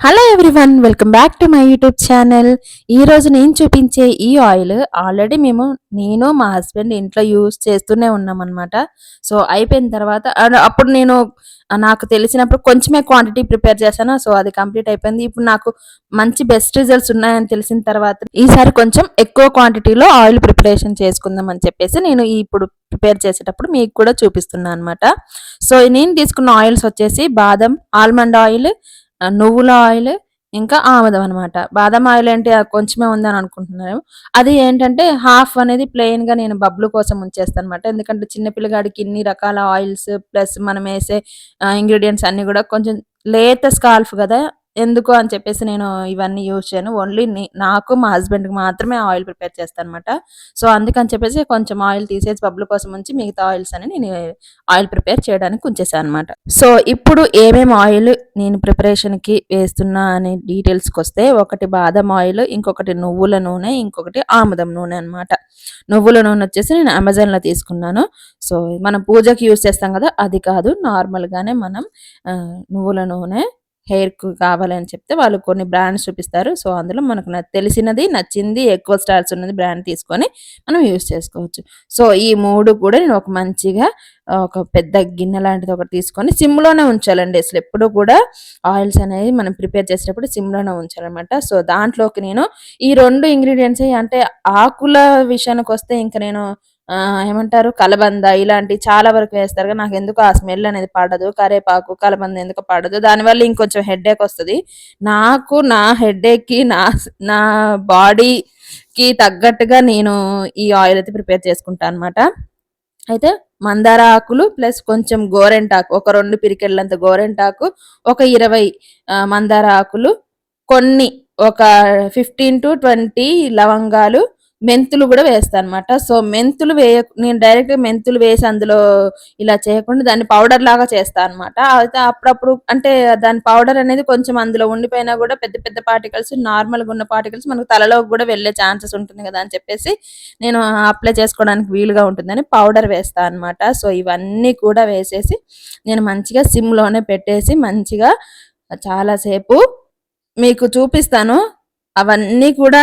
Hello everyone welcome back to my YouTube channel ఈ రోజు నేను చూపించే ఈ ఆయిల్ ఆల్రెడీ మేము నేను మా హస్బెండ్ ఇంట్లో యూస్ చేస్తూనే ఉన్నాం అనమాట సో అయిపోయిన తర్వాత అప్పుడు నేను నాకు తెలిసినప్పుడు కొంచెమే క్వాంటిటీ ప్రిపేర్ చేశాను. సో అది కంప్లీట్ అయిపోయింది. ఇప్పుడు నాకు మంచి బెస్ట్ రిజల్ట్స్ ఉన్నాయని తెలిసిన తర్వాత ఈసారి కొంచెం ఎక్కువ క్వాంటిటీలో ఆయిల్ ప్రిపరేషన్ చేసుకుందాం అని చెప్పేసి నేను ఇప్పుడు ప్రిపేర్ చేసేటప్పుడు మీకు కూడా చూపిస్తున్నాను అనమాట సో నేను తీసుకున్న ఆయిల్స్ వచ్చేసి బాదం ఆల్మండ్ ఆయిల్ నువ్వుల ఆయిల్ ఇంకా ఆముదం అనమాట బాదం ఆయిల్ అంటే కొంచెమే ఉందని అనుకుంటున్నాను అది ఏంటంటే హాఫ్ అనేది ప్లెయిన్గా నేను బబ్లు కోసం ఉంచేస్తాను అనమాట ఎందుకంటే చిన్న పిల్లగాడికి ఇన్ని రకాల ఆయిల్స్ ప్లస్ మనం వేసే ఇంగ్రీడియంట్స్ అన్ని కూడా కొంచెం లేత స్కాల్ఫ్ కదా ఎందుకు అని చెప్పేసి నేను ఇవన్నీ యూజ్ చేయను. ఓన్లీ నాకు మా హస్బెండ్కి మాత్రమే ఆయిల్ ప్రిపేర్ చేస్తాను అనమాట సో అందుకని చెప్పేసి కొంచెం ఆయిల్ తీసేసి బబ్బుల కోసం ఉంచి మిగతా ఆయిల్స్ అని నేను ఆయిల్ ప్రిపేర్ చేయడానికి ఉంచేసాను అనమాట సో ఇప్పుడు ఏమేమి ఆయిల్ నేను ప్రిపరేషన్కి వేస్తున్నా అనే డీటెయిల్స్కి వస్తే ఒకటి బాదం ఆయిల్ ఇంకొకటి నువ్వుల నూనె ఇంకొకటి ఆముదం నూనె అనమాట నువ్వుల నూనె వచ్చేసి నేను అమెజాన్లో తీసుకున్నాను. సో మనం పూజకి యూస్ చేస్తాం కదా అది కాదు. నార్మల్గానే మనం నువ్వుల నూనె హెయిర్కు కావాలని చెప్తే వాళ్ళు కొన్ని బ్రాండ్స్ చూపిస్తారు. సో అందులో మనకు న- తెలిసినది నచ్చింది ఎక్కువ స్టార్స్ ఉన్నది బ్రాండ్ తీసుకొని మనం యూస్ చేసుకోవచ్చు. సో ఈ మూడు కూడా నేను ఒక మంచిగా ఒక పెద్ద గిన్నె లాంటిది ఒకటి తీసుకొని సిమ్లోనే ఉంచాలండి. అసలు ఎప్పుడు కూడా ఆయిల్స్ అనేది మనం ప్రిపేర్ చేసేటప్పుడు సిమ్లోనే ఉంచాలన్నమాట. సో దాంట్లోకి నేను ఈ రెండు ఇంగ్రీడియంట్స్ అంటే ఆకుల విషయానికి వస్తే ఇంకా నేను ఏమంటారు? కలబంద ఇలాంటి చాలా వరకు వేస్తారు. కానీ నాకు ఎందుకు ఆ స్మెల్ అనేది పడదు. కరేపాకు కలబంద ఎందుకు పడదు. దానివల్ల ఇంకొంచెం హెడేక్ వస్తుంది. నాకు నా హెడేక్ నా నా బాడీకి తగ్గట్టుగా నేను ఈ ఆయిల్ అయితే ప్రిపేర్ చేసుకుంటాను అనమాట అయితే మందార ఆకులు ప్లస్ కొంచెం గోరెంటాకు ఒక రెండు పిరికెళ్ళంత గోరెంటాకు ఒక ఇరవై మందార ఆకులు కొన్ని ఒక ఫిఫ్టీన్ టు ట్వంటీ లవంగాలు మెంతులు కూడా వేస్తాను అనమాట సో మెంతులు వేయ నేను డైరెక్ట్ మెంతులు వేసి అందులో ఇలా చేయకుండా దాన్ని పౌడర్ లాగా చేస్తాను అనమాట అయితే అప్పుడప్పుడు అంటే దాని పౌడర్ అనేది కొంచెం అందులో ఉండిపోయినా కూడా పెద్ద పెద్ద పార్టికల్స్ నార్మల్గా ఉన్న పార్టికల్స్ మనకు తలలోకి కూడా వెళ్ళే ఛాన్సెస్ ఉంటుంది కదా అని చెప్పేసి నేను అప్లై చేసుకోవడానికి వీలుగా ఉంటుందని పౌడర్ వేస్తాను అనమాట సో ఇవన్నీ కూడా వేసేసి నేను మంచిగా సిమ్లోనే పెట్టేసి మంచిగా చాలాసేపు మీకు చూపిస్తాను. అవన్నీ కూడా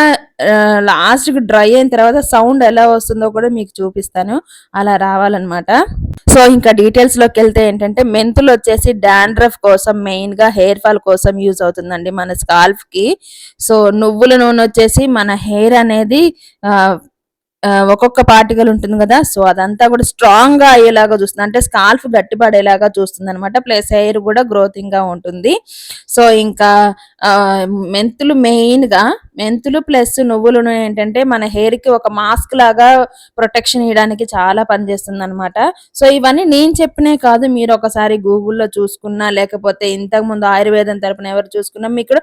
లాస్ట్కి డ్రై అయిన తర్వాత సౌండ్ ఎలా వస్తుందో కూడా మీకు చూపిస్తాను. అలా రావాలన్నమాట. సో ఇంకా డీటెయిల్స్లోకి వెళ్తే ఏంటంటే మెంతులు వచ్చేసి డాండ్రఫ్ కోసం మెయిన్గా హెయిర్ ఫాల్ కోసం యూజ్ అవుతుందండి మన స్కాల్ఫ్కి. సో నువ్వుల నూనె వచ్చేసి మన హెయిర్ అనేది ఒక్కొక్క పార్టికల్ ఉంటుంది కదా సో అదంతా కూడా స్ట్రాంగ్గా అయ్యేలాగా చూస్తుంది. అంటే స్కాల్ఫ్ గట్టిపడేలాగా చూస్తుంది అనమాట ప్లస్ హెయిర్ కూడా గ్రోతింగ్గా ఉంటుంది. సో ఇంకా మెంతులు మెయిన్గా మెంతులు ప్లస్ నువ్వులు ఏంటంటే మన హెయిర్కి ఒక మాస్క్ లాగా ప్రొటెక్షన్ ఇవ్వడానికి చాలా పనిచేస్తుంది అనమాట సో ఇవన్నీ నేను చెప్పినే కాదు మీరు ఒకసారి గూగుల్లో చూసుకున్నా లేకపోతే ఇంతకు ముందు ఆయుర్వేదం తరపున ఎవరు చూసుకున్నా మీకు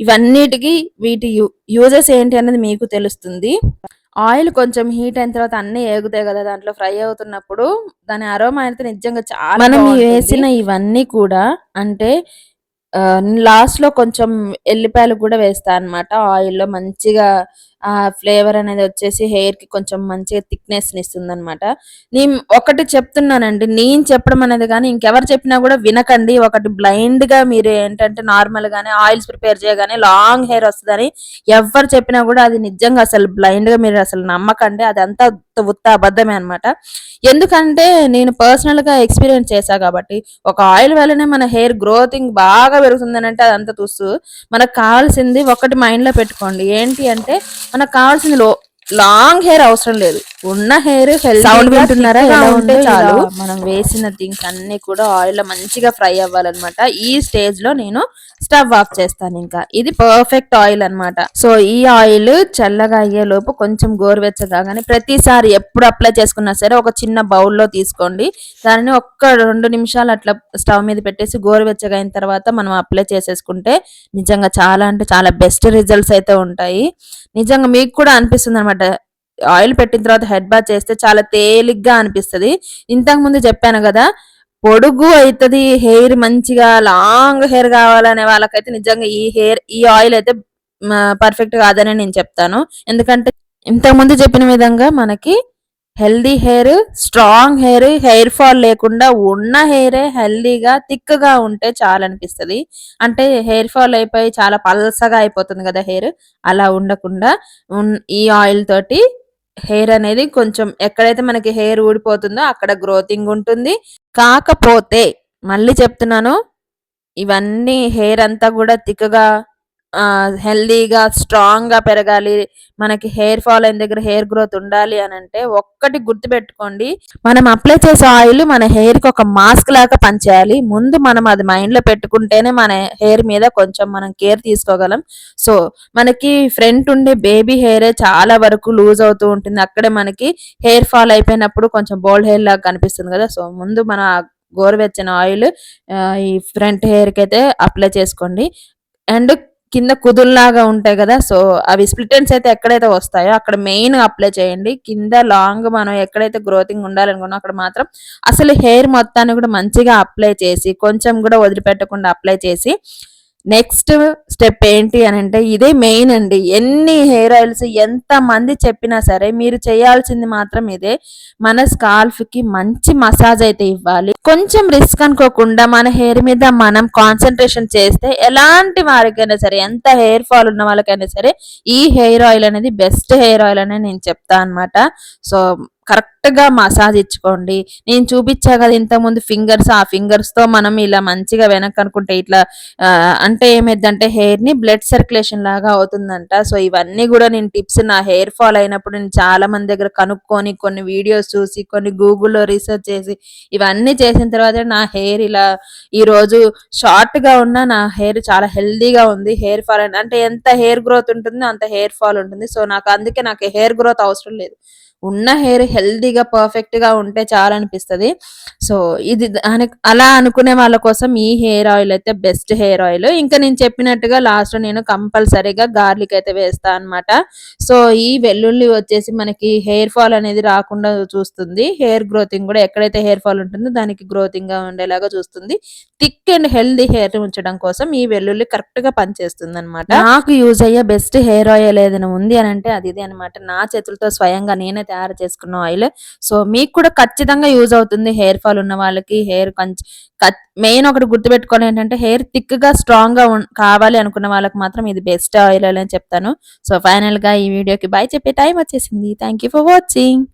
ఇవన్నిటికీ ఇవన్నిటికి వీటి యూజెస్ ఏంటి అనేది మీకు తెలుస్తుంది. ఆయిల్ కొంచెం హీట్ అయిన తర్వాత అన్ని ఏగుతాయి కదా దాంట్లో ఫ్రై అవుతున్నప్పుడు దాని అరోమా అయితే నిజంగా చాలా మనం. వేసిన ఇవన్నీ కూడా అంటే లాస్ట్లో కొంచెం ఎల్లిపాయలు కూడా వేస్తా అన్నమాట ఆయిల్లో మంచిగా ఆ ఫ్లేవర్ అనేది వచ్చేసి హెయిర్కి కొంచెం మంచిగా థిక్నెస్ ఇస్తుంది అనమాట నేను ఒకటి చెప్తున్నానండి నేను చెప్పడం అనేది కానీ ఇంకెవరు చెప్పినా కూడా వినకండి. ఒకటి బ్లైండ్గా మీరు ఏంటంటే నార్మల్ గానే ఆయిల్స్ ప్రిపేర్ చేయగానే లాంగ్ హెయిర్ వస్తుందని ఎవరు చెప్పినా కూడా అది నిజంగా అసలు బ్లైండ్గా మీరు అసలు నమ్మకండి. అదంతా ఉత్త- ఉత్త అబద్ధమే అన్నమాట. ఎందుకంటే నేను పర్సనల్గా ఎక్స్పీరియన్స్ చేశా కాబట్టి ఒక ఆయిల్ వల్లనే మన హెయిర్ గ్రోతింగ్ బాగా పెరుగుతుందని అంటే అదంతా తుస్సు మనకు కావాల్సింది ఒకటి మైండ్లో పెట్టుకోండి. ఏంటి అంటే మనకు కావాల్సింది లో లాంగ్ హెయిర్ అవసరం లేదు. ఉన్న హెయిర్ సౌండ్ వింటున్నారా? ఎలా ఉంటే చాలు. మనం వేసిన థింగ్స్ అన్ని కూడా ఆయిల్లో మంచిగా ఫ్రై అవ్వాలన్నమాట. ఈ స్టేజ్లో నేను స్టవ్ ఆఫ్ చేస్తాను ఇంకా. ఇది పర్ఫెక్ట్ ఆయిల్ అన్నమాట. సో ఈ ఆయిల్ చల్లగా అయ్యే లోపు కొంచెం గోరువెచ్చగా కానీ ప్రతిసారి ఎప్పుడు అప్లై చేసుకున్నా సరే ఒక చిన్న బౌల్లో తీసుకోండి. దానిని ఒక్క రెండు నిమిషాలు అట్లా స్టవ్ మీద పెట్టేసి గోరువెచ్చగా అయిన తర్వాత మనం అప్లై చేసేసుకుంటే నిజంగా చాలా అంటే చాలా బెస్ట్ రిజల్ట్స్ అయితే ఉంటాయి. నిజంగా మీకు కూడా అనిపిస్తుంది అనమాట ఆయిల్ పెట్టిన తర్వాత హెడ్ బాత్ చేస్తే చాలా తేలిగ్గా అనిపిస్తుంది. ఇంతకు ముందు చెప్పాను కదా పొడుగు అవుతుంది హెయిర్ మంచిగా లాంగ్ హెయిర్ కావాలనే వాళ్ళకైతే నిజంగా ఈ హెయిర్ ఈ ఆయిల్ అయితే పర్ఫెక్ట్ కాదని నేను చెప్తాను. ఎందుకంటే ఇంతకు ముందు చెప్పిన విధంగా మనకి healthy hair strong hair hair fall లేకుండా ఉన్న హెయిరే హెల్దీగా థిక్గా ఉంటే చాలా అనిపిస్తుంది. అంటే హెయిర్ ఫాల్ అయిపోయి చాలా పల్సగా అయిపోతుంది కదా హెయిర్. అలా ఉండకుండా ఈ ఆయిల్ తోటి హెయిర్ అనేది కొంచెం ఎక్కడైతే మనకి హెయిర్ ఊడిపోతుందో అక్కడ గ్రోతింగ్ ఉంటుంది. కాకపోతే మళ్ళీ చెప్తున్నాను ఇవన్నీ హెయిర్ అంతా కూడా తిక్కగా హెల్దీగా స్ట్రాంగ్గా పెరగాలి. మనకి హెయిర్ ఫాల్ అయిన దగ్గర హెయిర్ గ్రోత్ ఉండాలి అని అంటే ఒక్కటి గుర్తుపెట్టుకోండి. మనం అప్లై చేసే ఆయిల్ మన హెయిర్కి ఒక మాస్క్ లాగా పనిచేయాలి. ముందు మనం అది మైండ్లో పెట్టుకుంటేనే మన హెయిర్ మీద కొంచెం మనం కేర్ తీసుకోగలం. సో మనకి ఫ్రంట్ ఉండే బేబీ హెయిర్ చాలా వరకు లూజ్ అవుతూ ఉంటుంది. అక్కడే మనకి హెయిర్ ఫాల్ అయిపోయినప్పుడు కొంచెం బోల్డ్ హెయిర్ లాగా కనిపిస్తుంది కదా. సో ముందు మన గోరువెచ్చని ఆయిల్ ఈ ఫ్రంట్ హెయిర్కి అయితే అప్లై చేసుకోండి. అండ్ కింద కుదుల్లాగా ఉంటాయి కదా సో అవి స్ప్లిట్ ఎండ్స్ అయితే ఎక్కడైతే వస్తాయో అక్కడ మెయిన్ అప్లై చేయండి. కింద లాంగ్ మనం ఎక్కడైతే గ్రోతింగ్ ఉండాలనుకున్నా అక్కడ మాత్రం అసలు హెయిర్ మొత్తాన్ని కూడా మంచిగా అప్లై చేసి కొంచెం కూడా వదిలిపెట్టకుండా అప్లై చేసి నెక్స్ట్ స్టెప్ ఏంటి అని అంటే ఇదే మెయిన్ అండి. ఎన్ని హెయిర్ ఆయిల్స్ ఎంత మంది చెప్పినా సరే మీరు చేయాల్సింది మాత్రం ఇదే. మన స్కాల్ఫ్కి మంచి మసాజ్ అయితే ఇవ్వాలి. కొంచెం రిస్క్ అనుకోకుండా మన హెయిర్ మీద మనం కాన్సన్ట్రేషన్ చేస్తే ఎలాంటి వారికైనా సరే ఎంత హెయిర్ ఫాల్ ఉన్న వాళ్ళకైనా సరే ఈ హెయిర్ ఆయిల్ అనేది బెస్ట్ హెయిర్ ఆయిల్ అనే నేను చెప్తా అనమాట సో కరెక్ట్గా మసాజ్ ఇచ్చుకోండి. నేను చూపించా కదా ఇంతకుముందు ఫింగర్స్ ఆ ఫింగర్స్తో మనం ఇలా మంచిగా వెనక్కి అనుకుంటే ఇట్లా అంటే ఏమైందంటే హెయిర్ని బ్లడ్ సర్క్యులేషన్ లాగా అవుతుందంట. సో ఇవన్నీ కూడా నేను టిప్స్ నా హెయిర్ ఫాల్ అయినప్పుడు నేను చాలా మంది దగ్గర కనుక్కొని కొన్ని వీడియోస్ చూసి కొన్ని గూగుల్లో రీసెర్చ్ చేసి ఇవన్నీ చేసిన తర్వాత నా హెయిర్ ఇలా ఈ రోజు షార్ట్గా ఉన్న నా హెయిర్ చాలా హెల్దీగా ఉంది. హెయిర్ ఫాల్ అంటే ఎంత హెయిర్ గ్రోత్ ఉంటుందో అంత హెయిర్ ఫాల్ ఉంటుంది. సో నాకు అందుకే నాకు హెయిర్ గ్రోత్ అవసరం లేదు. ఉన్న హెయిర్ హెల్దీగా పర్ఫెక్ట్గా ఉంటే చాలా అనిపిస్తుంది సో ఇది దానికి అలా అనుకునే వాళ్ళ కోసం ఈ హెయిర్ ఆయిల్ అయితే బెస్ట్ హెయిర్ ఆయిల్. ఇంకా నేను చెప్పినట్టుగా లాస్ట్ నేను కంపల్సరీగా గార్లిక్ అయితే వేస్తా అన్నమాట. సో ఈ వెల్లుల్లి వచ్చేసి మనకి హెయిర్ ఫాల్ అనేది రాకుండా చూస్తుంది. హెయిర్ గ్రోతింగ్ కూడా ఎక్కడైతే హెయిర్ ఫాల్ ఉంటుందో దానికి గ్రోతింగ్గా ఉండేలాగా చూస్తుంది. థిక్ అండ్ హెల్దీ హెయిర్ ఉంచడం కోసం ఈ వెల్లుల్లి కరెక్ట్గా పనిచేస్తుంది అనమాట నాకు యూజ్ అయ్యే బెస్ట్ హెయిర్ ఆయిల్ ఏదైనా ఉంది అని అంటే అది ఇది అనమాట నా చేతులతో స్వయంగా నేనైతే తయారు చేసుకున్న ఆయిల్ సో మీకు కూడా ఖచ్చితంగా యూజ్ అవుతుంది హెయిర్ ఫాల్ ఉన్న వాళ్ళకి హెయిర్ కొంచెం మెయిన్ ఒకటి గుర్తుపెట్టుకోవాలి ఏంటంటే హెయిర్ థిక్గా స్ట్రాంగ్గా స్ట్రాంగ్ కావాలి అనుకున్న వాళ్ళకి మాత్రం ఇది బెస్ట్ ఆయిల్ అని చెప్తాను. సో ఫైనల్గా ఈ వీడియోకి బై చెప్పే టైం వచ్చేసింది. Thank you for watching